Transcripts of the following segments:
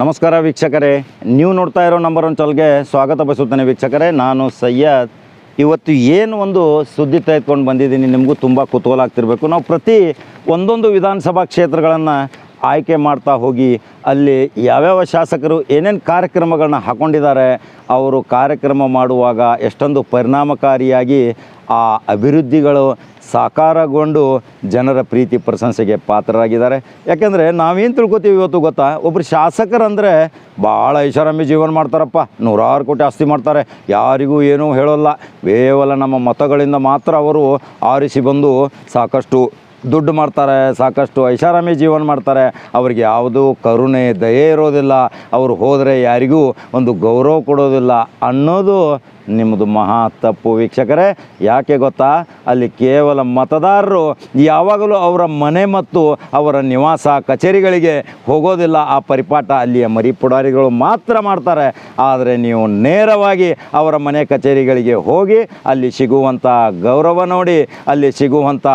ನಮಸ್ಕಾರ ವೀಕ್ಷಕರೇ. ನೀವು ನೋಡ್ತಾ ಇರೋ ನಂಬರ್ ಒನ್ ಚಾಲ್ಗೆ ಸ್ವಾಗತ ಬಯಸುತ್ತೇನೆ ವೀಕ್ಷಕರೇ. ನಾನು ಸಯ್ಯದ್ ಇವತ್ತು ಏನು ಒಂದು ಸುದ್ದಿ ತೆಗೆದುಕೊಂಡು ಬಂದಿದ್ದೀನಿ ನಿಮಗೂ ತುಂಬ ಕುತೂಹಲ ಆಗ್ತಿರಬೇಕು. ನಾವು ಪ್ರತಿ ಒಂದೊಂದು ವಿಧಾನಸಭಾ ಕ್ಷೇತ್ರಗಳನ್ನು ಆಯ್ಕೆ ಮಾಡ್ತಾ ಹೋಗಿ ಅಲ್ಲಿ ಯಾವ್ಯಾವ ಶಾಸಕರು ಏನೇನು ಕಾರ್ಯಕ್ರಮಗಳನ್ನ ಹಾಕ್ಕೊಂಡಿದ್ದಾರೆ ಅವರು ಕಾರ್ಯಕ್ರಮ ಮಾಡುವಾಗ ಎಷ್ಟೊಂದು ಪರಿಣಾಮಕಾರಿಯಾಗಿ ಆ ಅಭಿವೃದ್ಧಿಗಳು ಸಾಕಾರಗೊಂಡು ಜನರ ಪ್ರೀತಿ ಪ್ರಶಂಸೆಗೆ ಪಾತ್ರರಾಗಿದ್ದಾರೆ. ಯಾಕೆಂದರೆ ನಾವೇನು ತಿಳ್ಕೊತೀವಿ ಇವತ್ತು ಗೊತ್ತಾ? ಒಬ್ಬರು ಶಾಸಕರಂದರೆ ಭಾಳ ಐಷಾರಾಮಿ ಜೀವನ ಮಾಡ್ತಾರಪ್ಪ. ನೂರಾರು ಕೋಟಿ ಆಸ್ತಿ ಮಾಡ್ತಾರೆ. ಯಾರಿಗೂ ಏನೂ ಹೇಳೋಲ್ಲ. ಕೇವಲ ನಮ್ಮ ಮತಗಳಿಂದ ಮಾತ್ರ ಅವರು ಆರಿಸಿ ಬಂದು ಸಾಕಷ್ಟು ದುಡ್ಡು ಮಾಡ್ತಾರೆ, ಸಾಕಷ್ಟು ಐಷಾರಾಮಿ ಜೀವನ ಮಾಡ್ತಾರೆ. ಅವ್ರಿಗೆ ಯಾವುದೂ ಕರುಣೆ, ದಯೆ ಇರೋದಿಲ್ಲ. ಅವರು ಹೋದರೆ ಯಾರಿಗೂ ಒಂದು ಗೌರವ ಕೊಡೋದಿಲ್ಲ ಅನ್ನೋದು ನಿಮ್ಮದು ಮಹಾ ತಪ್ಪು ವೀಕ್ಷಕರೇ. ಯಾಕೆ ಗೊತ್ತಾ? ಅಲ್ಲಿ ಕೇವಲ ಮತದಾರರು ಯಾವಾಗಲೂ ಅವರ ಮನೆ ಮತ್ತು ಅವರ ನಿವಾಸ ಕಚೇರಿಗಳಿಗೆ ಹೋಗೋದಿಲ್ಲ. ಆ ಪರಿಪಾಠ ಅಲ್ಲಿಯ ಮರಿ ಪುಡಾರಿಗಳು ಮಾತ್ರ ಮಾಡ್ತಾರೆ. ಆದರೆ ನೀವು ನೇರವಾಗಿ ಅವರ ಮನೆ ಕಚೇರಿಗಳಿಗೆ ಹೋಗಿ ಅಲ್ಲಿ ಸಿಗುವಂಥ ಗೌರವ ನೋಡಿ, ಅಲ್ಲಿ ಸಿಗುವಂಥ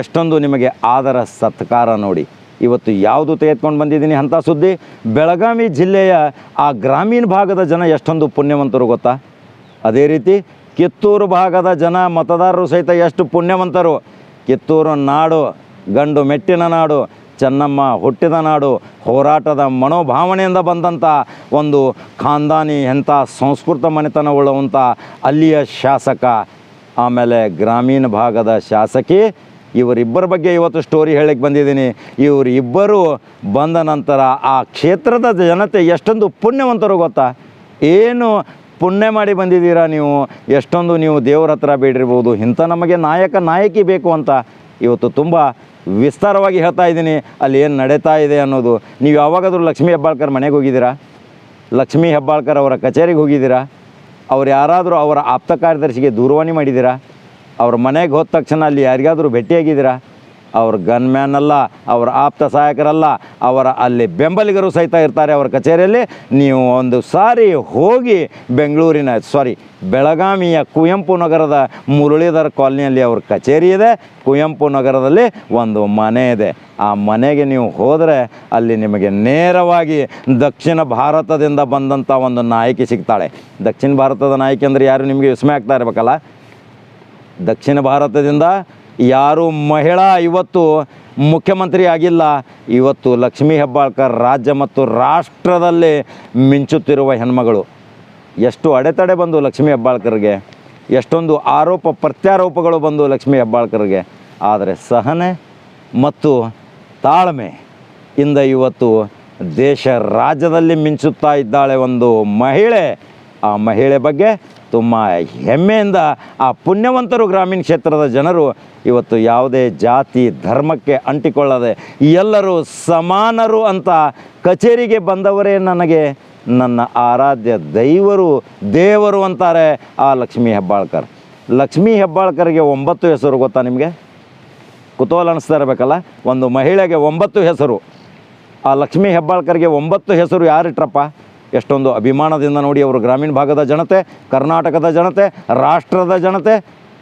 ಎಷ್ಟೊಂದು ನಿಮಗೆ ಆದರ ಸತ್ಕಾರ ನೋಡಿ. ಇವತ್ತು ಯಾವುದು ತೆಗೆದುಕೊಂಡು ಬಂದಿದ್ದೀನಿ ಅಂಥ ಸುದ್ದಿ? ಬೆಳಗಾವಿ ಜಿಲ್ಲೆಯ ಆ ಗ್ರಾಮೀಣ ಭಾಗದ ಜನ ಎಷ್ಟೊಂದು ಪುಣ್ಯವಂತರು ಗೊತ್ತಾ? ಅದೇ ರೀತಿ ಕಿತ್ತೂರು ಭಾಗದ ಜನ ಮತದಾರರು ಸಹಿತ ಎಷ್ಟು ಪುಣ್ಯವಂತರು. ಕಿತ್ತೂರು ನಾಡು, ಗಂಡು ಮೆಟ್ಟಿನ ನಾಡು, ಚೆನ್ನಮ್ಮ ಹುಟ್ಟಿದ ನಾಡು, ಹೋರಾಟದ ಮನೋಭಾವನೆಯಿಂದ ಬಂದಂಥ ಒಂದು ಖಾಂದಾನಿ ಎಂಥ ಸಂಸ್ಕೃತ ಮನೆತನವುಳ್ಳವಂಥ ಅಲ್ಲಿಯ ಶಾಸಕ, ಆಮೇಲೆ ಗ್ರಾಮೀಣ ಭಾಗದ ಶಾಸಕಿ, ಇವರಿಬ್ಬರ ಬಗ್ಗೆ ಇವತ್ತು ಸ್ಟೋರಿ ಹೇಳಕ್ಕೆ ಬಂದಿದ್ದೀನಿ. ಇವರಿಬ್ಬರು ಬಂದ ನಂತರ ಆ ಕ್ಷೇತ್ರದ ಜನತೆ ಎಷ್ಟೊಂದು ಪುಣ್ಯವಂತರು ಗೊತ್ತಾ? ಏನು ಪುಣ್ಯ ಮಾಡಿ ಬಂದಿದ್ದೀರಾ ನೀವು? ಎಷ್ಟೊಂದು ನೀವು ದೇವ್ರ ಹತ್ರ ಬೇಡಿರ್ಬೋದು. ಇಂಥ ನಮಗೆ ನಾಯಕ, ನಾಯಕಿ ಬೇಕು ಅಂತ ಇವತ್ತು ತುಂಬ ವಿಸ್ತಾರವಾಗಿ ಹೇಳ್ತಾ ಇದ್ದೀನಿ. ಅಲ್ಲಿ ಏನು ನಡೀತಾ ಇದೆ ಅನ್ನೋದು. ನೀವು ಯಾವಾಗಾದರೂ ಲಕ್ಷ್ಮೀ ಹೆಬ್ಬಾಳ್ಕರ್ ಮನೆಗೆ ಹೋಗಿದ್ದೀರಾ? ಲಕ್ಷ್ಮೀ ಹೆಬ್ಬಾಳ್ಕರ್ ಅವರ ಕಚೇರಿಗೆ ಹೋಗಿದ್ದೀರಾ? ಅವ್ರು ಯಾರಾದರೂ ಅವರ ಆಪ್ತ ಕಾರ್ಯದರ್ಶಿಗೆ ದೂರವಾಣಿ ಮಾಡಿದ್ದೀರಾ? ಅವ್ರ ಮನೆಗೆ ಹೋದ ತಕ್ಷಣ ಅಲ್ಲಿ ಯಾರಿಗಾದರೂ ಭೇಟಿಯಾಗಿದ್ದೀರಾ? ಅವ್ರ ಗನ್ಮ್ಯಾನ್ ಅಲ್ಲ, ಅವರ ಆಪ್ತ ಸಹಾಯಕರಲ್ಲ, ಅವರ ಅಲ್ಲಿ ಬೆಂಬಲಿಗರು ಸಹಿತ ಇರ್ತಾರೆ ಅವರ ಕಚೇರಿಯಲ್ಲಿ. ನೀವು ಒಂದು ಸಾರಿ ಹೋಗಿ ಬೆಂಗಳೂರಿನ ಸಾರಿ ಬೆಳಗಾವಿಯ ಕುವೆಂಪು ನಗರದ ಮುರಳೀಧರ ಕಾಲನಿಯಲ್ಲಿ ಅವ್ರ ಕಚೇರಿ ಇದೆ. ಕುವೆಂಪು ನಗರದಲ್ಲಿ ಒಂದು ಮನೆ ಇದೆ. ಆ ಮನೆಗೆ ನೀವು ಹೋದರೆ ಅಲ್ಲಿ ನಿಮಗೆ ನೇರವಾಗಿ ದಕ್ಷಿಣ ಭಾರತದಿಂದ ಬಂದಂಥ ಒಂದು ನಾಯಕಿ ಸಿಗ್ತಾಳೆ. ದಕ್ಷಿಣ ಭಾರತದ ನಾಯಕಿ ಅಂದರೆ ಯಾರು? ನಿಮಗೆ ವಿಸ್ಮಯ ಆಗ್ತಾ ಇರಬೇಕಲ್ಲ? ದಕ್ಷಿಣ ಭಾರತದಿಂದ ಯಾರು ಮಹಿಳಾ ಇವತ್ತು ಮುಖ್ಯಮಂತ್ರಿ ಆಗಿಲ್ಲ. ಇವತ್ತು ಲಕ್ಷ್ಮೀ ಹೆಬ್ಬಾಳ್ಕರ್ ರಾಜ್ಯ ಮತ್ತು ರಾಷ್ಟ್ರದಲ್ಲಿ ಮಿಂಚುತ್ತಿರುವ ಹೆಣ್ಮಗಳು. ಎಷ್ಟು ಅಡೆತಡೆ ಬಂದು ಲಕ್ಷ್ಮೀ ಹೆಬ್ಬಾಳ್ಕರ್ಗೆ. ಎಷ್ಟೊಂದು ಆರೋಪ ಪ್ರತ್ಯಾರೋಪಗಳು ಬಂದು ಲಕ್ಷ್ಮೀ ಹೆಬ್ಬಾಳ್ಕರ್ಗೆ. ಆದರೆ ಸಹನೆ ಮತ್ತು ತಾಳ್ಮೆ ಇಂದ ಇವತ್ತು ದೇಶ ರಾಜ್ಯದಲ್ಲಿ ಮಿಂಚುತ್ತಾ ಇದ್ದಾಳೆ ಒಂದು ಮಹಿಳೆ. ಆ ಮಹಿಳೆ ಬಗ್ಗೆ ತುಂಬ ಹೆಮ್ಮೆಯಿಂದ ಆ ಪುಣ್ಯವಂತರು ಗ್ರಾಮೀಣ ಕ್ಷೇತ್ರದ ಜನರು ಇವತ್ತು ಯಾವುದೇ ಜಾತಿ, ಧರ್ಮಕ್ಕೆ ಅಂಟಿಕೊಳ್ಳದೆ ಎಲ್ಲರೂ ಸಮಾನರು ಅಂತ ಕಚೇರಿಗೆ ಬಂದವರೇ ನನಗೆ ನನ್ನ ಆರಾಧ್ಯ ದೈವರು, ದೇವರು ಅಂತಾರೆ ಆ ಲಕ್ಷ್ಮೀ ಹೆಬ್ಬಾಳ್ಕರ್. ಲಕ್ಷ್ಮೀ ಹೆಬ್ಬಾಳ್ಕರ್ಗೆ ಒಂಬತ್ತು ಹೆಸರು ಗೊತ್ತಾ ನಿಮಗೆ? ಕುತೂಹಲ ಅನಿಸ್ತಾ ಇರಬೇಕಲ್ಲ? ಒಂದು ಮಹಿಳೆಗೆ ಒಂಬತ್ತು ಹೆಸರು. ಆ ಲಕ್ಷ್ಮೀ ಹೆಬ್ಬಾಳ್ಕರ್ಗೆ ಒಂಬತ್ತು ಹೆಸರು ಯಾರಿಟ್ರಪ್ಪ? ಎಷ್ಟೊಂದು ಅಭಿಮಾನದಿಂದ ನೋಡಿ ಅವರು ಗ್ರಾಮೀಣ ಭಾಗದ ಜನತೆ, ಕರ್ನಾಟಕದ ಜನತೆ, ರಾಷ್ಟ್ರದ ಜನತೆ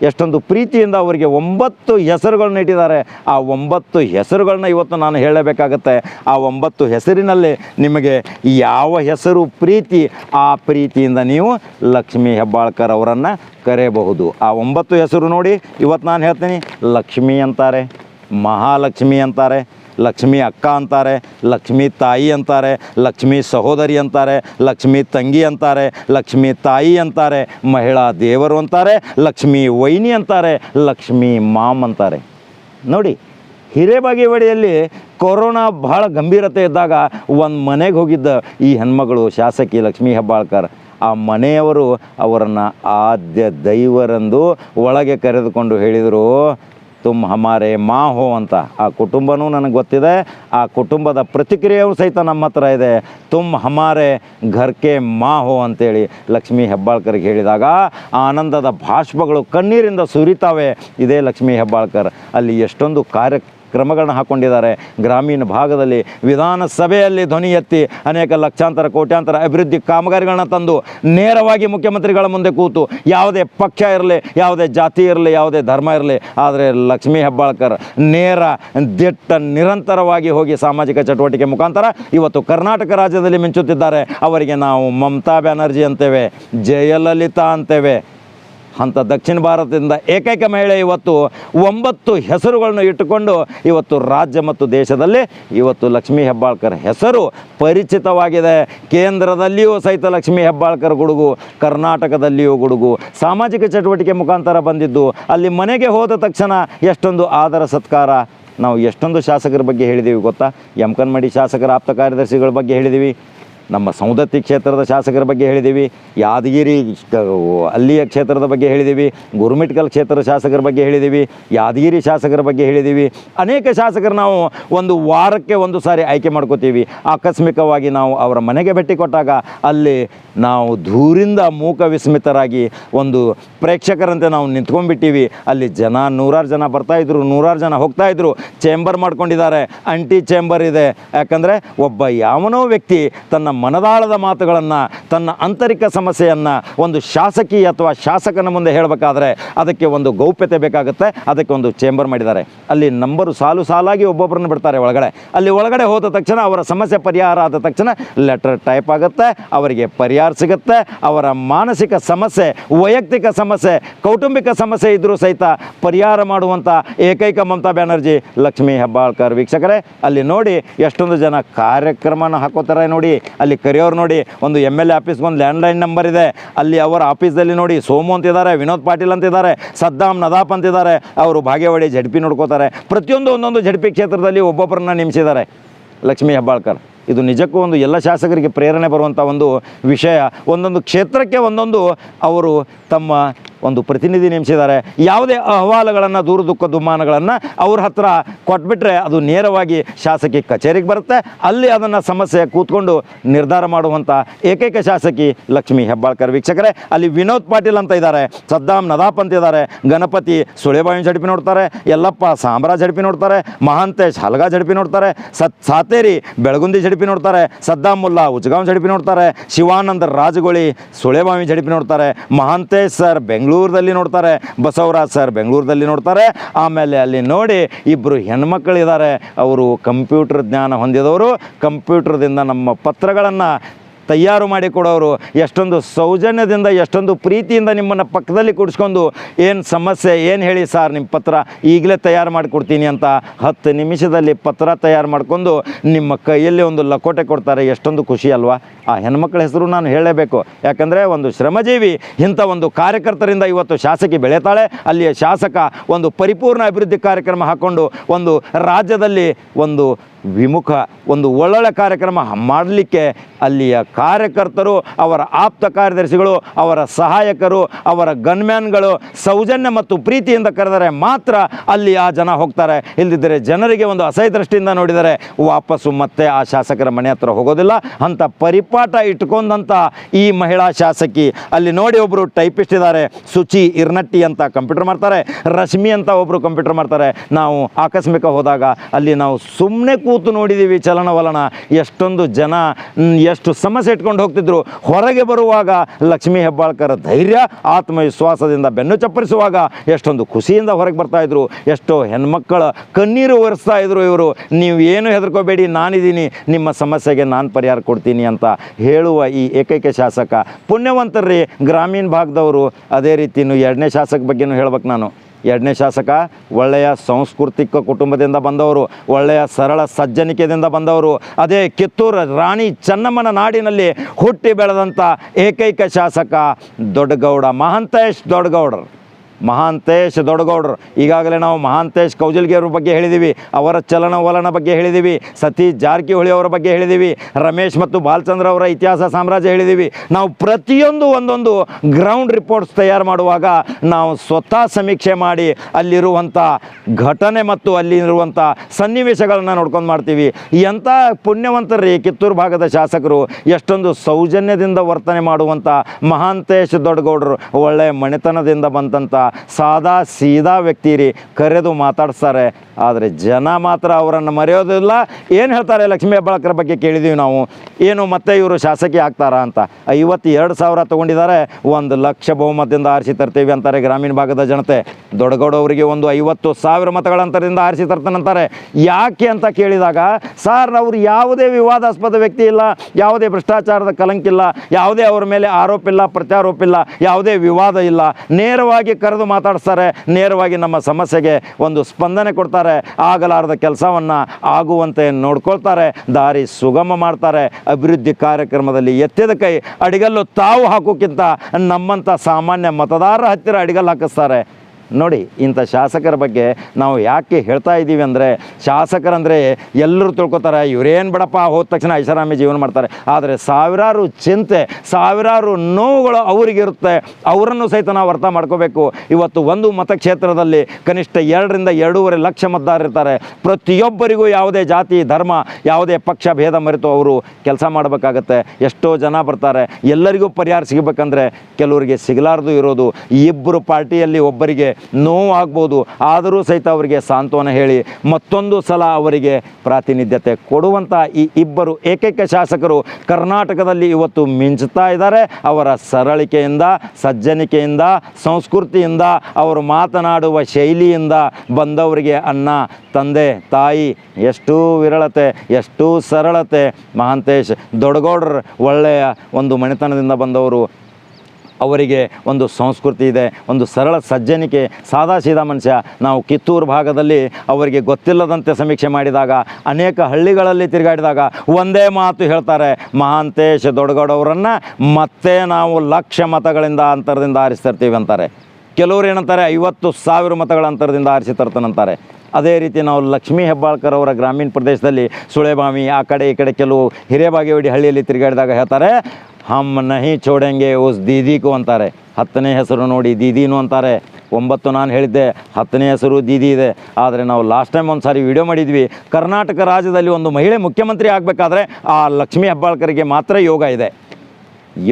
ಎಷ್ಟೊಂದು ಪ್ರೀತಿಯಿಂದ ಅವರಿಗೆ ಒಂಬತ್ತು ಹೆಸರುಗಳನ್ನ ಇಟ್ಟಿದ್ದಾರೆ ಆ ಒಂಬತ್ತು ಹೆಸರುಗಳನ್ನ ಇವತ್ತು ನಾನು ಹೇಳಬೇಕಾಗತ್ತೆ. ಆ ಒಂಬತ್ತು ಹೆಸರಿನಲ್ಲಿ ನಿಮಗೆ ಯಾವ ಹೆಸರು ಪ್ರೀತಿ, ಆ ಪ್ರೀತಿಯಿಂದ ನೀವು ಲಕ್ಷ್ಮೀ ಹೆಬ್ಬಾಳ್ಕರ್ ಅವರನ್ನು ಕರೆಯಬಹುದು. ಆ ಒಂಬತ್ತು ಹೆಸರು ನೋಡಿ ಇವತ್ತು ನಾನು ಹೇಳ್ತೀನಿ, ಲಕ್ಷ್ಮಿ ಅಂತಾರೆ, ಮಹಾಲಕ್ಷ್ಮಿ ಅಂತಾರೆ ಲಕ್ಷ್ಮಿ ಅಕ್ಕ ಅಂತಾರೆ, ಲಕ್ಷ್ಮಿ ತಾಯಿ ಅಂತಾರೆ, ಲಕ್ಷ್ಮಿ ಸಹೋದರಿ ಅಂತಾರೆ, ಲಕ್ಷ್ಮಿ ತಂಗಿ ಅಂತಾರೆ, ಲಕ್ಷ್ಮಿ ತಾಯಿ ಅಂತಾರೆ, ಮಹಿಳಾ ದೇವರು ಅಂತಾರೆ, ಲಕ್ಷ್ಮಿ ವೈನಿ ಅಂತಾರೆ, ಲಕ್ಷ್ಮಿ ಮಾಮ್ ಅಂತಾರೆ. ನೋಡಿ ಹಿರೇಬಾಗೇವಾಡಿಯಲ್ಲಿ ಕೊರೋನಾ ಭಾಳ ಗಂಭೀರತೆ ಇದ್ದಾಗ ಒಂದು ಮನೆಗೆ ಹೋಗಿದ್ದ ಈ ಹೆಣ್ಮಗಳು ಶಾಸಕಿ ಲಕ್ಷ್ಮೀ ಹೆಬ್ಬಾಳ್ಕರ್. ಆ ಮನೆಯವರು ಅವರನ್ನು ಆದ್ಯ ದೈವರೆಂದು ಒಳಗೆ ಕರೆದುಕೊಂಡು ಹೇಳಿದರು ತುಮ್ ಹಮಾರೆ ಮಾ ಹೋ ಅಂತ. ಆ ಕುಟುಂಬನೂ ನನಗೆ ಗೊತ್ತಿದೆ, ಆ ಕುಟುಂಬದ ಪ್ರತಿಕ್ರಿಯೆಯೂ ಸಹಿತ ನಮ್ಮ ಹತ್ರ ಇದೆ. ತುಮ್ ಹಮಾರೆ ಘರ್ಕೆ ಮಾ ಹೋ ಅಂತೇಳಿ ಲಕ್ಷ್ಮೀ ಹೆಬ್ಬಾಳ್ಕರ್ಗೆ ಹೇಳಿದಾಗ, ಆ ಆನಂದದ ಭಾಷ್ಪಗಳು ಕಣ್ಣೀರಿಂದ ಸುರಿತಾವೆ. ಇದೇ ಲಕ್ಷ್ಮೀ ಹೆಬ್ಬಾಳ್ಕರ್, ಅಲ್ಲಿ ಎಷ್ಟೊಂದು ಕಾರ್ಯ ಕ್ರಮಗಳನ್ನ ಹಾಕ್ಕೊಂಡಿದ್ದಾರೆ ಗ್ರಾಮೀಣ ಭಾಗದಲ್ಲಿ ವಿಧಾನಸಭೆಯಲ್ಲಿ ಧ್ವನಿ ಎತ್ತಿ ಅನೇಕ ಲಕ್ಷಾಂತರ, ಕೋಟ್ಯಾಂತರ ಅಭಿವೃದ್ಧಿ ಕಾಮಗಾರಿಗಳನ್ನ ತಂದು ನೇರವಾಗಿ ಮುಖ್ಯಮಂತ್ರಿಗಳ ಮುಂದೆ ಕೂತು ಯಾವುದೇ ಪಕ್ಷ ಇರಲಿ, ಯಾವುದೇ ಜಾತಿ ಇರಲಿ, ಯಾವುದೇ ಧರ್ಮ ಇರಲಿ, ಆದರೆ ಲಕ್ಷ್ಮೀ ಹೆಬ್ಬಾಳ್ಕರ್ ನೇರ ದಿಟ್ಟ ನಿರಂತರವಾಗಿ ಹೋಗಿ ಸಾಮಾಜಿಕ ಚಟುವಟಿಕೆ ಮುಖಾಂತರ ಇವತ್ತು ಕರ್ನಾಟಕ ರಾಜ್ಯದಲ್ಲಿ ಮಿಂಚುತ್ತಿದ್ದಾರೆ. ಅವರಿಗೆ ನಾವು ಮಮತಾ ಬ್ಯಾನರ್ಜಿ ಅಂತೇವೆ, ಜಯಲಲಿತಾ ಅಂತೇವೆ. ಅಂಥ ದಕ್ಷಿಣ ಭಾರತದಿಂದ ಏಕೈಕ ಮಹಿಳೆ ಇವತ್ತು ಒಂಬತ್ತು ಹೆಸರುಗಳನ್ನು ಇಟ್ಟುಕೊಂಡು ಇವತ್ತು ರಾಜ್ಯ ಮತ್ತು ದೇಶದಲ್ಲಿ ಇವತ್ತು ಲಕ್ಷ್ಮೀ ಹೆಬ್ಬಾಳ್ಕರ್ ಹೆಸರು ಪರಿಚಿತವಾಗಿದೆ. ಕೇಂದ್ರದಲ್ಲಿಯೂ ಸಹಿತ ಲಕ್ಷ್ಮೀ ಹೆಬ್ಬಾಳ್ಕರ್ ಗುಡುಗು, ಕರ್ನಾಟಕದಲ್ಲಿಯೂ ಗುಡುಗು. ಸಾಮಾಜಿಕ ಚಟುವಟಿಕೆ ಮುಖಾಂತರ ಬಂದಿದ್ದು ಅಲ್ಲಿ ಮನೆಗೆ ಹೋದ ತಕ್ಷಣ ಎಷ್ಟೊಂದು ಆದರ ಸತ್ಕಾರ. ನಾವು ಎಷ್ಟೊಂದು ಶಾಸಕರ ಬಗ್ಗೆ ಹೇಳಿದ್ದೀವಿ ಗೊತ್ತಾ? ಯಮಕನ್ಮಡಿ ಶಾಸಕರ ಆಪ್ತ ಕಾರ್ಯದರ್ಶಿಗಳ ಬಗ್ಗೆ ಹೇಳಿದ್ದೀವಿ ನಮ್ಮ ಸೌದತ್ತಿ ಕ್ಷೇತ್ರದ ಶಾಸಕರ ಬಗ್ಗೆ ಹೇಳಿದ್ದೀವಿ, ಯಾದಗಿರಿ ಅಲ್ಲಿಯ ಕ್ಷೇತ್ರದ ಬಗ್ಗೆ ಹೇಳಿದ್ದೀವಿ, ಗುರುಮಿಟ್ಕಲ್ ಕ್ಷೇತ್ರದ ಶಾಸಕರ ಬಗ್ಗೆ ಹೇಳಿದ್ದೀವಿ, ಯಾದಗಿರಿ ಶಾಸಕರ ಬಗ್ಗೆ ಹೇಳಿದ್ದೀವಿ. ಅನೇಕ ಶಾಸಕರು ನಾವು ಒಂದು ವಾರಕ್ಕೆ ಒಂದು ಸಾರಿ ಆಯ್ಕೆ ಮಾಡ್ಕೋತೀವಿ. ಆಕಸ್ಮಿಕವಾಗಿ ನಾವು ಅವರ ಮನೆಗೆ ಭೇಟಿ ಕೊಟ್ಟಾಗ ಅಲ್ಲಿ ನಾವು ದೂರಿಂದ ಮೂಕ ವಿಸ್ಮಿತರಾಗಿ ಒಂದು ಪ್ರೇಕ್ಷಕರಂತೆ ನಾವು ನಿಂತ್ಕೊಂಡ್ಬಿಟ್ಟಿವಿ. ಅಲ್ಲಿ ಜನ, ನೂರಾರು ಜನ ಬರ್ತಾಯಿದ್ರು ನೂರಾರು ಜನ ಹೋಗ್ತಾಯಿದ್ರು ಚೇಂಬರ್ ಮಾಡ್ಕೊಂಡಿದ್ದಾರೆ ಅಂಟಿ ಚೇಂಬರ್ ಇದೆ. ಯಾಕಂದರೆ ಒಬ್ಬ ಯಾವನೋ ವ್ಯಕ್ತಿ ತನ್ನ ಮನದಾಳದ ಮಾತುಗಳನ್ನು, ತನ್ನ ಆಂತರಿಕ ಸಮಸ್ಯೆಯನ್ನು ಒಂದು ಶಾಸಕಿ ಅಥವಾ ಶಾಸಕನ ಮುಂದೆ ಹೇಳಬೇಕಾದ್ರೆ ಅದಕ್ಕೆ ಒಂದು ಗೌಪ್ಯತೆ ಬೇಕಾಗುತ್ತೆ, ಅದಕ್ಕೆ ಒಂದು ಚೇಂಬರ್ ಮಾಡಿದ್ದಾರೆ. ಅಲ್ಲಿ ನಂಬರು ಸಾಲು ಸಾಲಾಗಿ ಒಬ್ಬೊಬ್ಬರನ್ನು ಬಿಡ್ತಾರೆ ಒಳಗಡೆ. ಅಲ್ಲಿ ಒಳಗಡೆ ಹೋದ ತಕ್ಷಣ ಅವರ ಸಮಸ್ಯೆ ಪರಿಹಾರ ಆದ ತಕ್ಷಣ ಲೆಟರ್ ಟೈಪ್ ಆಗುತ್ತೆ, ಅವರಿಗೆ ಪರಿಹಾರ ಸಿಗುತ್ತೆ, ಅವರ ಮಾನಸಿಕ ಸಮಸ್ಯೆ, ವೈಯಕ್ತಿಕ ಸಮಸ್ಯೆ, ಕೌಟುಂಬಿಕ ಸಮಸ್ಯೆ ಇದ್ದರೂ ಸಹಿತ ಪರಿಹಾರ ಮಾಡುವಂಥ ಏಕೈಕ ಮಮತಾ ಬ್ಯಾನರ್ಜಿ ಲಕ್ಷ್ಮೀ ಹೆಬ್ಬಾಳ್ಕರ್ ವೀಕ್ಷಕರೇ. ಅಲ್ಲಿ ನೋಡಿ ಎಷ್ಟೊಂದು ಜನ ಕಾರ್ಯಕ್ರಮನ ಹಾಕೋತಾರೆ ನೋಡಿ. ಅಲ್ಲಿ ಕರೆಯೋರು ನೋಡಿ, ಒಂದು ಎಂ ಎಲ್ ಎ ಆಫೀಸ್ಗೆ ಒಂದು ಲ್ಯಾಂಡ್ಲೈನ್ ನಂಬರ್ ಇದೆ. ಅಲ್ಲಿ ಅವರ ಆಫೀಸಲ್ಲಿ ನೋಡಿ ಸೋಮು ಅಂತಿದ್ದಾರೆ, ವಿನೋದ್ ಪಾಟೀಲ್ ಅಂತಿದ್ದಾರೆ, ಸದ್ದಾಮ್ ನದಾಪ್ ಅಂತಿದ್ದಾರೆ, ಅವರು ಭಾಗ್ಯವಾಡಿ ಜಡ್ಪಿ ನೋಡ್ಕೋತಾರೆ. ಪ್ರತಿಯೊಂದು ಒಂದೊಂದು ಜಡ್ಪಿ ಕ್ಷೇತ್ರದಲ್ಲಿ ಒಬ್ಬೊಬ್ಬರನ್ನ ನೇಮಿಸಿದ್ದಾರೆ. ಲಕ್ಷ್ಮೀ ಹೆಬ್ಬಾಳ್ಕರ್. ಇದು ನಿಜಕ್ಕೂ ಒಂದು ಎಲ್ಲ ಶಾಸಕರಿಗೆ ಪ್ರೇರಣೆ ಬರುವಂಥ ಒಂದು ವಿಷಯ. ಒಂದೊಂದು ಕ್ಷೇತ್ರಕ್ಕೆ ಒಂದೊಂದು ಅವರು ತಮ್ಮ ಒಂದು ಪ್ರತಿನಿಧಿ ನೇಮಿಸಿದ್ದಾರೆ. ಯಾವುದೇ ಅಹವಾಲುಗಳನ್ನು, ದೂರ ದುಃಖ ದುಮ್ಮಾನಗಳನ್ನು ಅವ್ರ ಹತ್ರ ಕೊಟ್ಬಿಟ್ರೆ ಅದು ನೇರವಾಗಿ ಶಾಸಕಿ ಕಚೇರಿಗೆ ಬರುತ್ತೆ. ಅಲ್ಲಿ ಅದನ್ನು ಸಮಸ್ಯೆ ಕೂತ್ಕೊಂಡು ನಿರ್ಧಾರ ಮಾಡುವಂಥ ಏಕೈಕ ಶಾಸಕಿ ಲಕ್ಷ್ಮೀ ಹೆಬ್ಬಾಳ್ಕರ್ ವೀಕ್ಷಕರೇ. ಅಲ್ಲಿ ವಿನೋದ್ ಪಾಟೀಲ್ ಅಂತ ಇದ್ದಾರೆ. ಸದ್ದಾಮ್ ನದಾಪ್ ಅಂತ ಇದ್ದಾರೆ. ಗಣಪತಿ ಸುಳೆಬಾಯಿನ ಜಡಪಿ ನೋಡ್ತಾರೆ. ಯಲ್ಲಪ್ಪ ಸಾಂಬ್ರಾ ಜಡಪಿ ನೋಡ್ತಾರೆ. ಮಹಾಂತೇಶ್ ಹಲಗಾ ಜಡಪಿ ನೋಡ್ತಾರೆ. ಸತ್ ಸಾತೇರಿ ಬೆಳಗುಂದಿ ಜಡಪಿ ನೋಡ್ತಾರೆ. ಸದ್ದಾಮ್ ಮುಲ್ಲಾ ಉಜ್ಗಾಂವ್ ಜಡಪಿ ನೋಡ್ತಾರೆ. ಶಿವಾನಂದ ರಾಜಗೋಳಿ ಸುಳೆಬಾವಿ ಜಡಪಿ ನೋಡ್ತಾರೆ. ಮಹಾಂತೇಶ್ ಸರ್ ಬೆಂಗಳೂರಲ್ಲಿ ನೋಡ್ತಾರೆ. ಬಸವರಾಜ್ ಸರ್ ಬೆಂಗಳೂರಿನಲ್ಲಿ ನೋಡ್ತಾರೆ. ಆಮೇಲೆ ಅಲ್ಲಿ ನೋಡಿ ಇಬ್ಬರು ಹೆಣ್ಮಕ್ಕಳಿದ್ದಾರೆ ಅವರು ಕಂಪ್ಯೂಟರ್ ಜ್ಞಾನ ಹೊಂದಿದವರು. ಕಂಪ್ಯೂಟರ್ದಿಂದ ನಮ್ಮ ಪತ್ರಗಳನ್ನು ತಯಾರು ಮಾಡಿಕೊಡೋರು ಎಷ್ಟೊಂದು ಸೌಜನ್ಯದಿಂದ, ಎಷ್ಟೊಂದು ಪ್ರೀತಿಯಿಂದ ನಿಮ್ಮನ್ನು ಪಕ್ಕದಲ್ಲಿ ಕೂಡಿಸ್ಕೊಂಡು ಏನು ಸಮಸ್ಯೆ, ಏನು ಹೇಳಿ ಸರ್ ನಿಮ್ಮ ಪತ್ರ ಈಗಲೇ ತಯಾರು ಮಾಡಿಕೊಡ್ತೀನಿ ಅಂತ ಹತ್ತು ನಿಮಿಷದಲ್ಲಿ ಪತ್ರ ತಯಾರು ಮಾಡ್ಕೊಂಡು ನಿಮ್ಮ ಕೈಯಲ್ಲಿ ಒಂದು ಲಕೋಟೆ ಕೊಡ್ತಾರೆ. ಎಷ್ಟೊಂದು ಖುಷಿ ಅಲ್ವಾ? ಆ ಹೆಣ್ಮಕ್ಳ ಹೆಸರು ನಾನು ಹೇಳಲೇಬೇಕು. ಯಾಕಂದರೆ ಒಂದು ಶ್ರಮಜೀವಿ ಇಂಥ ಒಂದು ಕಾರ್ಯಕರ್ತರಿಂದ ಇವತ್ತು ಶಾಸಕಿ ಬೆಳೆತಾಳೆ. ಅಲ್ಲಿಯ ಶಾಸಕ ಒಂದು ಪರಿಪೂರ್ಣ ಅಭಿವೃದ್ಧಿ ಕಾರ್ಯಕ್ರಮ ಹಾಕ್ಕೊಂಡು ಒಂದು ರಾಜ್ಯದಲ್ಲಿ ಒಂದು ವಿಮುಖ, ಒಂದು ಒಳ್ಳೊಳ್ಳೆ ಕಾರ್ಯಕ್ರಮ ಮಾಡಲಿಕ್ಕೆ ಅಲ್ಲಿಯ ಕಾರ್ಯಕರ್ತರು, ಅವರ ಆಪ್ತ ಕಾರ್ಯದರ್ಶಿಗಳು, ಅವರ ಸಹಾಯಕರು, ಅವರ ಗನ್ಮ್ಯಾನ್ಗಳು ಸೌಜನ್ಯ ಮತ್ತು ಪ್ರೀತಿಯಿಂದ ಕರೆದರೆ ಮಾತ್ರ ಅಲ್ಲಿ ಆ ಜನ ಹೋಗ್ತಾರೆ. ಇಲ್ಲದಿದ್ದರೆ ಜನರಿಗೆ ಒಂದು ಅಸಹ್ಯ ದೃಷ್ಟಿಯಿಂದ ನೋಡಿದರೆ ವಾಪಸ್ಸು ಮತ್ತೆ ಆ ಶಾಸಕರ ಮನೆ ಹತ್ರ ಹೋಗೋದಿಲ್ಲ. ಅಂಥ ಪರಿಪಾಠ ಇಟ್ಕೊಂಡಂಥ ಈ ಮಹಿಳಾ ಶಾಸಕಿ. ಅಲ್ಲಿ ನೋಡಿ ಒಬ್ಬರು ಟೈಪಿಸ್ಟ್ ಇದ್ದಾರೆ ಸುಚಿ ಇರ್ನಟ್ಟಿ ಅಂತ ಕಂಪ್ಯೂಟರ್ ಮಾಡ್ತಾರೆ, ರಶ್ಮಿ ಅಂತ ಒಬ್ಬರು ಕಂಪ್ಯೂಟರ್ ಮಾಡ್ತಾರೆ. ನಾವು ಆಕಸ್ಮಿಕ ಹೋದಾಗ ಅಲ್ಲಿ ನಾವು ಸುಮ್ಮನೆ ಕೂತು ನೋಡಿದ್ದೀವಿ ಚಲನವಲನ. ಎಷ್ಟೊಂದು ಜನ ಎಷ್ಟು ಸಮಸ್ಯೆ ಇಟ್ಕೊಂಡು ಹೋಗ್ತಿದ್ರು. ಹೊರಗೆ ಬರುವಾಗ ಲಕ್ಷ್ಮೀ ಹೆಬ್ಬಾಳ್ಕರ್ ಧೈರ್ಯ, ಆತ್ಮವಿಶ್ವಾಸದಿಂದ ಬೆನ್ನು ಚಪ್ಪರಿಸುವಾಗ ಎಷ್ಟೊಂದು ಖುಷಿಯಿಂದ ಹೊರಗೆ ಬರ್ತಾ ಇದ್ರು. ಎಷ್ಟೋ ಹೆಣ್ಮಕ್ಕಳ ಕಣ್ಣೀರು ಒರೆಸ್ತಾ ಇದ್ರು ಇವರು. ನೀವು ಏನು ಹೆದರ್ಕೋಬೇಡಿ, ನಾನಿದ್ದೀನಿ, ನಿಮ್ಮ ಸಮಸ್ಯೆಗೆ ನಾನು ಪರಿಹಾರ ಕೊಡ್ತೀನಿ ಅಂತ ಹೇಳುವ ಈ ಏಕೈಕ ಶಾಸಕ. ಪುಣ್ಯವಂತರ್ರಿ, ಗ್ರಾಮೀಣ ಭಾಗದವರು ಅದೇ ರೀತಿ ಎರಡನೇ ಶಾಸಕ ಬಗ್ಗೆನೂ ಹೇಳ್ಬೇಕು ನಾನು. ಎರಡನೇ ಶಾಸಕ, ಒಳ್ಳೆಯ ಸಾಂಸ್ಕೃತಿಕ ಕುಟುಂಬದಿಂದ ಬಂದವರು, ಒಳ್ಳೆಯ ಸರಳ ಸಜ್ಜನಿಕೆಯಿಂದ ಬಂದವರು, ಅದೇ ಕಿತ್ತೂರು ರಾಣಿ ಚೆನ್ನಮ್ಮನ ನಾಡಿನಲ್ಲಿ ಹುಟ್ಟಿ ಬೆಳೆದಂಥ ಏಕೈಕ ಶಾಸಕ ದೊಡ್ಡಗೌಡ, ಮಹಂತೇಶ್ ದೊಡ್ಡಗೌಡರು. ಮಹಾಂತೇಶ್ ದೊಡ್ಡಗೌಡರು. ಈಗಾಗಲೇ ನಾವು ಮಹಾಂತೇಶ್ ಕೌಜಲ್ಗಿ ಬಗ್ಗೆ ಹೇಳಿದ್ದೀವಿ ಅವರ ಚಲನವಲನ ಬಗ್ಗೆ ಹೇಳಿದ್ದೀವಿ ಸತೀಶ್ ಜಾರಕಿಹೊಳಿ ಅವರ ಬಗ್ಗೆ ಹೇಳಿದ್ದೀವಿ ರಮೇಶ್ ಮತ್ತು ಬಾಲಚಂದ್ರ ಅವರ ಇತಿಹಾಸ ಸಾಮ್ರಾಜ್ಯ ಹೇಳಿದ್ದೀವಿ ನಾವು ಪ್ರತಿಯೊಂದು ಒಂದೊಂದು ಗ್ರೌಂಡ್ ರಿಪೋರ್ಟ್ಸ್ ತಯಾರು ಮಾಡುವಾಗ ನಾವು ಸ್ವತಃ ಸಮೀಕ್ಷೆ ಮಾಡಿ ಅಲ್ಲಿರುವಂಥ ಘಟನೆ ಮತ್ತು ಅಲ್ಲಿರುವಂಥ ಸನ್ನಿವೇಶಗಳನ್ನು ನೋಡ್ಕೊಂಡು ಮಾಡ್ತೀವಿ. ಎಂಥ ಪುಣ್ಯವಂತರ್ರಿ ಕಿತ್ತೂರು ಭಾಗದ ಶಾಸಕರು, ಎಷ್ಟೊಂದು ಸೌಜನ್ಯದಿಂದ ವರ್ತನೆ ಮಾಡುವಂಥ ಮಹಾಂತೇಶ್ ದೊಡ್ಡಗೌಡರು ಒಳ್ಳೆಯ ಮನೆತನದಿಂದ ಬಂದಂಥ ಸಾದಾ, ಸೀದಾ ವ್ಯಕ್ತಿ ರೀ, ಕರೆದು ಮಾತಾಡ್ಸ್ತಾರೆ. ಆದರೆ ಜನ ಮಾತ್ರ ಅವರನ್ನು ಮರೆಯೋದಿಲ್ಲ. ಏನು ಹೇಳ್ತಾರೆ ಲಕ್ಷ್ಮೀ ಹೆಬ್ಬಾಳ್ಕರ್ ಬಗ್ಗೆ ಕೇಳಿದ್ದೀವಿ ನಾವು. ಏನು ಮತ್ತೆ ಇವರು ಶಾಸಕಿ ಆಗ್ತಾರಾ ಅಂತ. ಐವತ್ತು ಎರಡು ಸಾವಿರ ತೊಗೊಂಡಿದ್ದಾರೆ. ಒಂದು ಲಕ್ಷ ಬಹುಮತದಿಂದ ಆರಿಸಿ ತರ್ತೀವಿ ಅಂತಾರೆ ಗ್ರಾಮೀಣ ಭಾಗದ ಜನತೆ. ದೊಡ್ಡಗೌಡವರಿಗೆ ಒಂದು ಐವತ್ತು ಸಾವಿರ ಮತಗಳ ಅಂತರದಿಂದ ಆರಿಸಿ ತರ್ತಾನಂತಾರೆ ಯಾಕೆ ಅಂತ ಕೇಳಿದಾಗ, ಸರ್ ಅವರು ಯಾವುದೇ ವಿವಾದಾಸ್ಪದ ವ್ಯಕ್ತಿ ಇಲ್ಲ, ಯಾವುದೇ ಭ್ರಷ್ಟಾಚಾರದ ಕಲಂಕಿಲ್ಲ, ಯಾವುದೇ ಅವ್ರ ಮೇಲೆ ಆರೋಪ ಇಲ್ಲ, ಪ್ರತ್ಯಾರೋಪ ಇಲ್ಲ, ಯಾವುದೇ ವಿವಾದ ಇಲ್ಲ, ನೇರವಾಗಿ ಕರೆದು ಮಾತಾಡಿಸ್ತಾರೆ, ನೇರವಾಗಿ ನಮ್ಮ ಸಮಸ್ಯೆಗೆ ಒಂದು ಸ್ಪಂದನೆ ಕೊಡ್ತಾರೆ, ಆಗಲಾರದ ಕೆಲಸವನ್ನು ಆಗುವಂತೆ ನೋಡ್ಕೊಳ್ತಾರೆ, ದಾರಿ ಸುಗಮ ಮಾಡ್ತಾರೆ, ಅಭಿವೃದ್ಧಿ ಕಾರ್ಯಕ್ರಮದಲ್ಲಿ ಎತ್ತಿದ ಕೈ, ಅಡಿಗಲ್ಲು ತಾವು ಹಾಕೋಕ್ಕಿಂತ ನಮ್ಮಂಥ ಸಾಮಾನ್ಯ ಮತದಾರರ ಹತ್ತಿರ ಅಡಿಗಲ್ಲು ಹಾಕಿಸ್ತಾರೆ. ನೋಡಿ, ಇಂಥ ಶಾಸಕರ ಬಗ್ಗೆ ನಾವು ಯಾಕೆ ಹೇಳ್ತಾ ಇದ್ದೀವಿ ಅಂದರೆ, ಶಾಸಕರಂದರೆ ಎಲ್ಲರೂ ತಿಳ್ಕೊತಾರೆ, ಇವರೇನು ಬಿಡಪ್ಪ, ಹೋದ ತಕ್ಷಣ ಐಷಾರಾಮಿ ಜೀವನ ಮಾಡ್ತಾರೆ. ಆದರೆ ಸಾವಿರಾರು ಚಿಂತೆ, ಸಾವಿರಾರು ನೋವುಗಳು ಅವರಿಗಿರುತ್ತೆ. ಅವರನ್ನು ಸಹಿತ ನಾವು ಅರ್ಥ ಮಾಡ್ಕೋಬೇಕು. ಇವತ್ತು ಒಂದು ಮತಕ್ಷೇತ್ರದಲ್ಲಿ ಕನಿಷ್ಠ ಎರಡರಿಂದ ಎರಡೂವರೆ ಲಕ್ಷ ಮತದಾರರಿರ್ತಾರೆ ಪ್ರತಿಯೊಬ್ಬರಿಗೂ ಯಾವುದೇ ಜಾತಿ, ಧರ್ಮ, ಯಾವುದೇ ಪಕ್ಷ, ಭೇದ ಮರೆತು ಅವರು ಕೆಲಸ ಮಾಡಬೇಕಾಗತ್ತೆ. ಎಷ್ಟೋ ಜನ ಬರ್ತಾರೆ. ಎಲ್ಲರಿಗೂ ಪರಿಹಾರ ಸಿಗಬೇಕಂದ್ರೆ ಕೆಲವರಿಗೆ ಸಿಗಲಾರ್ದು ಇರೋದು. ಇಬ್ಬರು ಪಾರ್ಟಿಯಲ್ಲಿ ಒಬ್ಬರಿಗೆ ನೋವು ಆಗ್ಬೋದು ಆದರೂ ಸಹಿತ ಅವರಿಗೆ ಸಾಂತ್ವನ ಹೇಳಿ ಮತ್ತೊಂದು ಸಲ ಅವರಿಗೆ ಪ್ರಾತಿನಿಧ್ಯತೆ ಕೊಡುವಂಥ ಈ ಇಬ್ಬರು ಏಕೈಕ ಶಾಸಕರು ಕರ್ನಾಟಕದಲ್ಲಿ ಇವತ್ತು ಮಿಂಚುತ್ತಾ ಇದ್ದಾರೆ. ಅವರ ಸರಳಿಕೆಯಿಂದ, ಸಜ್ಜನಿಕೆಯಿಂದ, ಸಂಸ್ಕೃತಿಯಿಂದ, ಅವರು ಮಾತನಾಡುವ ಶೈಲಿಯಿಂದ ಬಂದವರಿಗೆ ಅನ್ನ ತಂದೆ, ತಾಯಿ ಎಷ್ಟು ವಿರಳತೆ, ಎಷ್ಟು ಸರಳತೆ. ಮಹಾಂತೇಶ್ ದೊಡ್ಡಗೌಡ್ರ ಒಳ್ಳೆಯ ಒಂದು ಮನೆತನದಿಂದ ಬಂದವರು. ಅವರಿಗೆ ಒಂದು ಸಂಸ್ಕೃತಿ ಇದೆ, ಒಂದು ಸರಳ ಸಜ್ಜನಿಕೆ, ಸಾದಾ ಸೀದಾ ಮನುಷ್ಯ. ನಾವು ಕಿತ್ತೂರು ಭಾಗದಲ್ಲಿ ಅವರಿಗೆ ಗೊತ್ತಿಲ್ಲದಂತೆ ಸಮೀಕ್ಷೆ ಮಾಡಿದಾಗ, ಅನೇಕ ಹಳ್ಳಿಗಳಲ್ಲಿ ತಿರುಗಾಡಿದಾಗ ಒಂದೇ ಮಾತು ಹೇಳ್ತಾರೆ, ಮಹಾಂತೇಶ ದೊಡ್ಡಗೌಡವರನ್ನು ಮತ್ತೆ ನಾವು ಲಕ್ಷ ಮತಗಳಿಂದ ಅಂತರದಿಂದ ಆರಿಸ್ತಿರ್ತೀವಿ ಅಂತಾರೆ. ಕೆಲವರು ಏನಂತಾರೆ, ಐವತ್ತು ಸಾವಿರ ಮತಗಳ ಅಂತರದಿಂದ ಆರಿಸಿ ತರ್ತಾನಂತಾರೆ ಅದೇ ರೀತಿ ನಾವು ಲಕ್ಷ್ಮೀ ಹೆಬ್ಬಾಳ್ಕರ್ ಅವರ ಗ್ರಾಮೀಣ ಪ್ರದೇಶದಲ್ಲಿ ಸುಳೆಬಾಮಿ ಆ ಕಡೆ ಈ ಕಡೆ ಕೆಲವು ಹಿರೇಬಾಗೇವಾಡಿ ಹಳ್ಳಿಯಲ್ಲಿ ತಿರುಗಾಡಿದಾಗ ಹೇಳ್ತಾರೆ, ಹಮ್ ನಹಿ ಚೋಡೆಂಗೆ ಉಸ್ ದೀದಿಕು ಅಂತಾರೆ. ಹತ್ತನೇ ಹೆಸರು ನೋಡಿ ದೀದಿನು ಅಂತಾರೆ. ಒಂಬತ್ತು ನಾನು ಹೇಳಿದ್ದೆ, ಹತ್ತನೇ ಹೆಸರು ದೀದಿ ಇದೆ. ಆದರೆ ನಾವು ಲಾಸ್ಟ್ ಟೈಮ್ ಒಂದು ಸಾರಿ ವಿಡಿಯೋ ಮಾಡಿದ್ವಿ. ಕರ್ನಾಟಕ ರಾಜ್ಯದಲ್ಲಿ ಒಂದು ಮಹಿಳೆ ಮುಖ್ಯಮಂತ್ರಿ ಆಗಬೇಕಾದ್ರೆ ಆ ಲಕ್ಷ್ಮೀ ಹೆಬ್ಬಾಳ್ಕರ್ಗೆ ಮಾತ್ರ ಯೋಗ ಇದೆ.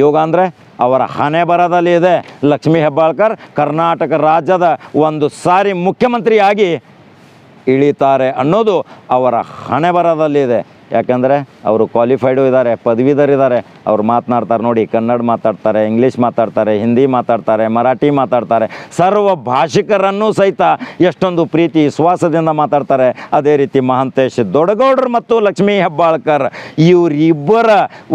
ಯೋಗ ಅಂದರೆ ಅವರ ಹಣೆ ಬರದಲ್ಲಿ ಇದೆ. ಲಕ್ಷ್ಮೀ ಹೆಬ್ಬಾಳ್ಕರ್ ಕರ್ನಾಟಕ ರಾಜ್ಯದ ಒಂದು ಸಾರಿ ಮುಖ್ಯಮಂತ್ರಿಯಾಗಿ ಇಳಿತಾರೆ ಅನ್ನೋದು ಅವರ ಹಣೆ ಬರದಲ್ಲಿದೆ ಯಾಕಂದರೆ ಅವರು ಕ್ವಾಲಿಫೈಡು ಇದ್ದಾರೆ ಪದವೀಧರಿದ್ದಾರೆ. ಅವ್ರು ಮಾತನಾಡ್ತಾರೆ ನೋಡಿ, ಕನ್ನಡ ಮಾತಾಡ್ತಾರೆ ಇಂಗ್ಲೀಷ್ ಮಾತಾಡ್ತಾರೆ ಹಿಂದಿ ಮಾತಾಡ್ತಾರೆ ಮರಾಠಿ ಮಾತಾಡ್ತಾರೆ. ಸರ್ವ ಭಾಷಿಕರನ್ನೂ ಸಹಿತ ಎಷ್ಟೊಂದು ಪ್ರೀತಿ, ವಿಶ್ವಾಸದಿಂದ ಮಾತಾಡ್ತಾರೆ. ಅದೇ ರೀತಿ ಮಹಂತೇಶ್ ದೊಡಗೌಡರು ಮತ್ತು ಲಕ್ಷ್ಮೀ ಹೆಬ್ಬಾಳ್ಕರ್, ಇವರಿಬ್ಬರ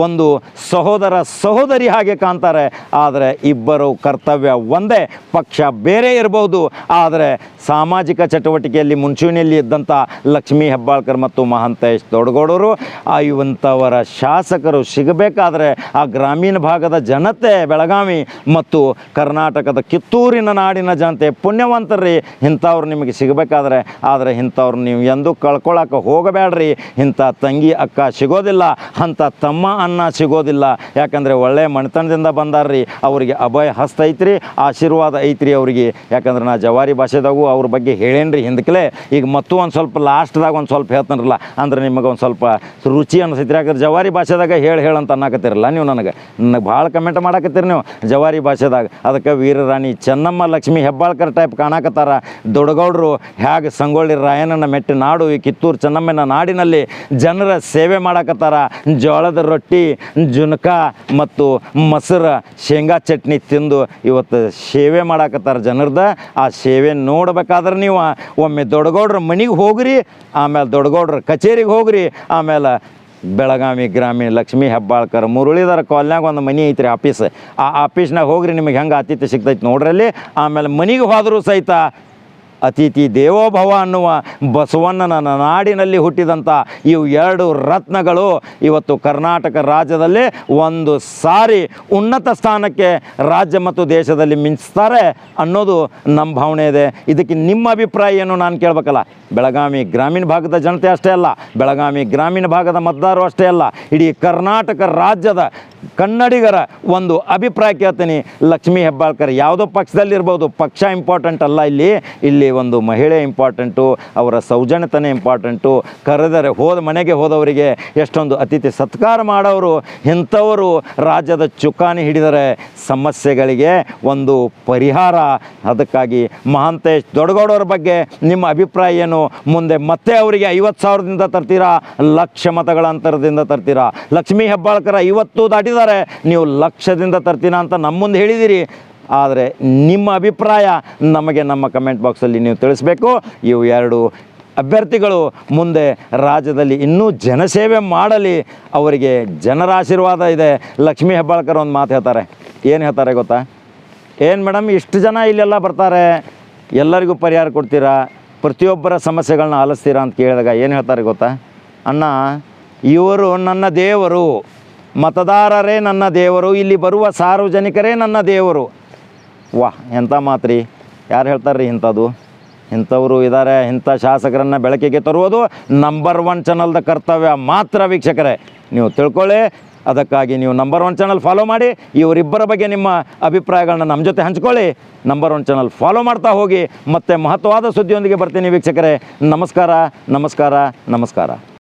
ಒಂದು ಸಹೋದರ ಸಹೋದರಿ ಹಾಗೆ ಕಾಣ್ತಾರೆ. ಆದರೆ ಇಬ್ಬರು ಕರ್ತವ್ಯ ಒಂದೇ, ಪಕ್ಷ ಬೇರೆ ಇರಬಹುದು ಆದರೆ ಸಾಮಾಜಿಕ ಚಟುವಟಿಕೆಯಲ್ಲಿ ಮುಂಚೂಣಿಯಲ್ಲಿ ಇದ್ದಂಥ ಲಕ್ಷ್ಮೀ ಹೆಬ್ಬಾಳ್ಕರ್ ಮತ್ತು ಮಹಾಂತೇಶ್ ದೊಡ್ಡಗೌಡರು ಆ ಇವಂಥವರ ಶಾಸಕರು ಸಿಗಬೇಕಾದ್ರೆ ಆ ಗ್ರಾಮೀಣ ಭಾಗದ ಜನತೆ, ಬೆಳಗಾವಿ ಮತ್ತು ಕರ್ನಾಟಕದ ಕಿತ್ತೂರಿನ ನಾಡಿನ ಜನತೆ ಪುಣ್ಯವಂತರ್ರಿ ಇಂಥವ್ರು ನಿಮಗೆ ಸಿಗಬೇಕಾದ್ರೆ, ಆದರೆ ಇಂಥವ್ರು ನೀವು ಎಂದೂ ಕಳ್ಕೊಳಕ್ಕೆ ಹೋಗಬೇಡ್ರಿ. ಇಂಥ ತಂಗಿ ಅಕ್ಕ ಸಿಗೋದಿಲ್ಲ, ಅಂಥ ತಮ್ಮ ಅನ್ನ ಸಿಗೋದಿಲ್ಲ. ಯಾಕಂದರೆ ಒಳ್ಳೆಯ ಮನೆತನದಿಂದ ಬಂದಾರ್ರಿ. ಅವರಿಗೆ ಅಭಯ ಹಸ್ತ ಐತ್ರಿ, ಆಶೀರ್ವಾದ ಐತ್ರಿ ಅವರಿಗೆ. ಯಾಕಂದ್ರೆ ನಾ ಜವಾರಿ ಭಾಷೆದಾಗೂ ಅವ್ರ ಬಗ್ಗೆ ಹೇಳೇನ್ರಿ ಹಿಂದಕ್ಲೆ. ಈಗ ಮತ್ತೂ ಒಂದು ಸ್ವಲ್ಪ ಲಾಸ್ಟ್ದಾಗ ಒಂದು ಸ್ವಲ್ಪ ಹೇಳ್ತಾನರಲ್ಲ, ಅಂದ್ರೆ ನಿಮಗೆ ಒಂದು ಸ್ವಲ್ಪ ರುಚಿ ಅನಿಸೈತ್ರಿ ಯಾಕಂದ್ರೆ ಜವಾರಿ ಭಾಷೆದಾಗ ಹೇಳಿ ಹೇಳಂತ ಅನ್ನಕತ್ತಿರಲ್ಲ ನೀವು ನನಗೆ. ನನಗೆ ಭಾಳ ಕಮೆಂಟ್ ಮಾಡಕತ್ತೀರಿ ನೀವು ಜವಾರಿ ಭಾಷೆದಾಗ. ಅದಕ್ಕೆ ವೀರರಾಣಿ ಚೆನ್ನಮ್ಮ ಲಕ್ಷ್ಮಿ ಹೆಬ್ಬಾಳ್ಕರ್ ಟೈಪ್ ಕಾಣಕತ್ತಾರ. ದೊಡ್ಡಗೌಡರು ಹೇಗೆ ಸಂಗೊಳ್ಳಿ ರಾಯಣ್ಣನ ಮೆಟ್ಟಿ ನಾಡು ಈ ಕಿತ್ತೂರು ಚೆನ್ನಮ್ಮನ ನಾಡಿನಲ್ಲಿ ಜನರ ಸೇವೆ ಮಾಡಕತ್ತಾರ. ಜೋಳದ ರೊಟ್ಟಿ, ಜುನಕ ಮತ್ತು ಮೊಸರು, ಶೇಂಗಾ ಚಟ್ನಿ ತಿಂದು ಇವತ್ತು ಸೇವೆ ಮಾಡಕತ್ತಾರ ಜನರದ. ಆ ಸೇವೆ ನೋಡ್ಬೇಕಾದ್ರೆ ನೀವು ಒಮ್ಮೆ ದೊಡ್ಡಗೌಡ್ರ ಮನೆಗೆ ಹೋಗ್ರಿ, ಆಮೇಲೆ ದೊಡ್ಡಗೌಡ್ರ ಕಚೇರಿಗೆ ಹೋಗ್ರಿ ಆಮೇಲೆ ಬೆಳಗಾವಿ ಗ್ರಾಮೀಣ ಲಕ್ಷ್ಮೀ ಹೆಬ್ಬಾಳ್ಕರ್ ಮುರುಳಿಧರ ಕಾಲ್ನ್ಯಾಗ ಒಂದು ಮನೆ ಐತ್ರಿ ಆಫೀಸ್. ಆ ಆಫೀಸ್ನಾಗ ಹೋಗ್ರಿ ನಿಮಗೆ ಹೆಂಗೆ ಆತಿಥ್ಯ ಸಿಗ್ತೈತೆ ನೋಡ್ರಲ್ಲಿ. ಆಮೇಲೆ ಮನೆಗೆ ಹೋದರೂ ಸಹಿತ ಅತಿಥಿ ದೇವೋಭವ ಅನ್ನುವ ಬಸವಣ್ಣನ ನಾಡಿನಲ್ಲಿ ಹುಟ್ಟಿದಂಥ ಇವು ಎರಡು ರತ್ನಗಳು. ಇವತ್ತು ಕರ್ನಾಟಕ ರಾಜ್ಯದಲ್ಲಿ ಒಂದು ಸಾರಿ ಉನ್ನತ ಸ್ಥಾನಕ್ಕೆ ರಾಜ್ಯ ಮತ್ತು ದೇಶದಲ್ಲಿ ಮಿಂಚ್ತಾರೆ ಅನ್ನೋದು ನಮ್ಮ ಭಾವನೆ ಇದೆ. ಇದಕ್ಕೆ ನಿಮ್ಮ ಅಭಿಪ್ರಾಯ ಏನು ನಾನು ಕೇಳಬೇಕಲ್ಲ. ಬೆಳಗಾವಿ ಗ್ರಾಮೀಣ ಭಾಗದ ಜನತೆ ಅಷ್ಟೇ ಅಲ್ಲ, ಬೆಳಗಾವಿ ಗ್ರಾಮೀಣ ಭಾಗದ ಮತದಾರರು ಅಷ್ಟೇ ಅಲ್ಲ, ಇಡೀ ಕರ್ನಾಟಕ ರಾಜ್ಯದ ಕನ್ನಡಿಗರ ಒಂದು ಅಭಿಪ್ರಾಯ ಕೇಳ್ತೀನಿ. ಲಕ್ಷ್ಮೀ ಹೆಬ್ಬಾಳ್ಕರ್ ಯಾವುದೋ ಪಕ್ಷದಲ್ಲಿರ್ಬೋದು, ಪಕ್ಷ ಇಂಪಾರ್ಟೆಂಟ್ ಅಲ್ಲ ಇಲ್ಲಿ. ಇಲ್ಲಿ ಒಂದು ಮಹಿಳೆ ಇಂಪಾರ್ಟೆಂಟು, ಅವರ ಸೌಜನ್ಯತನ ಇಂಪಾರ್ಟೆಂಟು, ಕರೆದರೆ ಹೋದ ಮನೆಗೆ ಹೋದವರಿಗೆ ಎಷ್ಟೊಂದು ಅತಿಥಿ ಸತ್ಕಾರ ಮಾಡೋರು, ಇಂಥವರು ರಾಜ್ಯದ ಚುಕ್ಕಾಣಿ ಹಿಡಿದರೆ ಸಮಸ್ಯೆಗಳಿಗೆ ಒಂದು ಪರಿಹಾರ. ಅದಕ್ಕಾಗಿ ಮಹಾಂತೇಶ್ ದೊಡ್ಡಗೌಡವ್ರ ಬಗ್ಗೆ ನಿಮ್ಮ ಅಭಿಪ್ರಾಯ ಏನು? ಮುಂದೆ ಮತ್ತೆ ಅವರಿಗೆ ಐವತ್ತು ಸಾವಿರದಿಂದ ತರ್ತೀರಾ? ಲಕ್ಷ ಮತಗಳ ಅಂತರದಿಂದ ತರ್ತೀರಾ? ಲಕ್ಷ್ಮೀ ಹೆಬ್ಬಾಳ್ಕರ ಐವತ್ತು ದಾಟಿದ್ದಾರೆ. ನೀವು ಲಕ್ಷದಿಂದ ತರ್ತೀರಾ ಅಂತ ನಮ್ಮ ಮುಂದೆ ಹೇಳಿದಿರಿ ಆದರೆ ನಿಮ್ಮ ಅಭಿಪ್ರಾಯ ನಮಗೆ ನಮ್ಮ ಕಮೆಂಟ್ ಬಾಕ್ಸಲ್ಲಿ ನೀವು ತಿಳಿಸ್ಬೇಕು. ಇವು ಎರಡು ಅಭ್ಯರ್ಥಿಗಳು ಮುಂದೆ ರಾಜ್ಯದಲ್ಲಿ ಇನ್ನೂ ಜನಸೇವೆ ಮಾಡಲಿ, ಅವರಿಗೆ ಜನರ ಆಶೀರ್ವಾದ ಇದೆ. ಲಕ್ಷ್ಮೀ ಹೆಬ್ಬಾಳ್ಕರ್ ಒಂದು ಮಾತು ಹೇಳ್ತಾರೆ. ಏನು ಹೇಳ್ತಾರೆ ಗೊತ್ತಾ? ಏನು ಮೇಡಮ್, ಇಷ್ಟು ಜನ ಇಲ್ಲೆಲ್ಲ ಬರ್ತಾರೆ. ಎಲ್ಲರಿಗೂ ಪರಿಹಾರ ಕೊಡ್ತೀರಾ? ಪ್ರತಿಯೊಬ್ಬರ ಸಮಸ್ಯೆಗಳನ್ನ ಆಲಿಸ್ತೀರಾ ಅಂತ ಕೇಳಿದಾಗ ಏನು ಹೇಳ್ತಾರೆ ಗೊತ್ತಾ? ಅಣ್ಣ, ಇವರು ನನ್ನ ದೇವರು. ಮತದಾರರೇ ನನ್ನ ದೇವರು. ಇಲ್ಲಿ ಬರುವ ಸಾರ್ವಜನಿಕರೇ ನನ್ನ ದೇವರು. ವಾಹ್ ಎಂಥ ಮಾತ್ರಿ? ಯಾರು ಹೇಳ್ತಾರೆ ಇಂಥದ್ದು? ಇಂಥವರು ಇದ್ದಾರೆ ಇಂಥ ಶಾಸಕರನ್ನು ಬೆಳಕಿಗೆ ತರುವುದು ನಂಬರ್ ಒನ್ ಚಾನಲ್ದ ಕರ್ತವ್ಯ ಮಾತ್ರ ವೀಕ್ಷಕರೇ. ನೀವು ತಿಳ್ಕೊಳ್ಳಿ, ಅದಕ್ಕಾಗಿ ನೀವು ನಂಬರ್ ಒನ್ ಚಾನಲ್ ಫಾಲೋ ಮಾಡಿ, ಇವರಿಬ್ಬರ ಬಗ್ಗೆ ನಿಮ್ಮ ಅಭಿಪ್ರಾಯಗಳನ್ನ ನಮ್ಮ ಜೊತೆ ಹಂಚ್ಕೊಳ್ಳಿ. ನಂಬರ್ ಒನ್ ಚಾನಲ್ ಫಾಲೋ ಮಾಡ್ತಾ ಹೋಗಿ, ಮತ್ತೆ ಮಹತ್ವವಾದ ಸುದ್ದಿಯೊಂದಿಗೆ ಬರ್ತೀನಿ ವೀಕ್ಷಕರೇ. ನಮಸ್ಕಾರ ನಮಸ್ಕಾರ ನಮಸ್ಕಾರ.